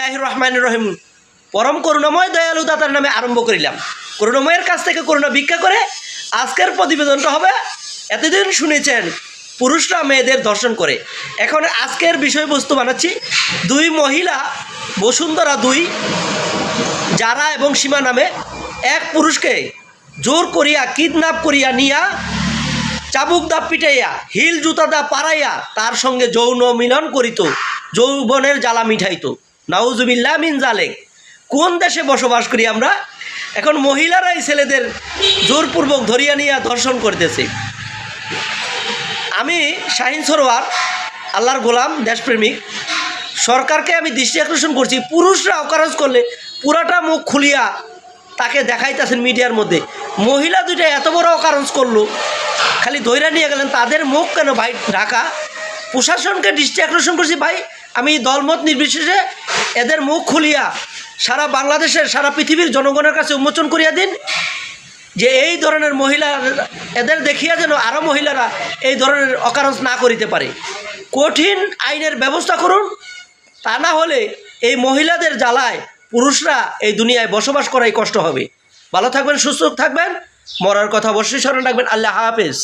রহমানির রহিম। পরম করুণাময় দয়ালু দাতার নামে আরম্ভ করিলাম। করুণাময়ের কাছ থেকে করুণা ভিক্ষা করে আজকের প্রতিবেদনটা হবে এতদিন শুনেছেন পুরুষরা মেয়েদের দর্শন করে। এখন আজকের বিষয়বস্তু বানাচ্ছি। দুই মহিলা, বসুন্ধরা দুই, যারা এবং সীমা নামে এক পুরুষকে জোর করিয়া, কিডন্যাপ করিয়া নিয়া, চাবুক দা পিটাইয়া, হিল জুতা দা পাড়াইয়া তার সঙ্গে যৌন মিলন করিত, যৌবনের জ্বালা মিঠাইত। নাউজুবিল্লা মিন জালেক কোন দেশে বসবাস করি আমরা? এখন মহিলারাই ছেলেদের জোরপূর্বক ধরিয়া নিয়া ধর্ষণ করতেছে। আমি শাহিন সরোয়ার, আল্লাহর গোলাম, দেশপ্রেমিক। সরকারকে আমি দৃষ্টি আকর্ষণ করছি, পুরুষরা অকারজ করলে পুরাটা মুখ খুলিয়া তাকে দেখাইতেছেন মিডিয়ার মধ্যে। মহিলা দুইটা এত বড় অকারজ করল, খালি দৈরা নিয়ে গেলেন, তাদের মুখ কেন ভাই ঢাকা? প্রশাসনকে দৃষ্টি আকর্ষণ করছি, ভাই, আমি দলমত নির্বিশেষে এদের মুখ খুলিয়া সারা বাংলাদেশের, সারা পৃথিবীর জনগণের কাছে উন্মোচন করিয়া দিন, যে এই ধরনের মহিলা এদের দেখিয়া যেন আরও মহিলারা এই ধরনের অকারণ না করিতে পারে। কঠিন আইনের ব্যবস্থা করুন, তা না হলে এই মহিলাদের জ্বালায় পুরুষরা এই দুনিয়ায় বসবাস করাই কষ্ট হবে। ভালো থাকবেন, সুস্থ থাকবেন, মরার কথা অবশ্যই স্মরণ রাখবেন। আল্লাহ হাফেজ।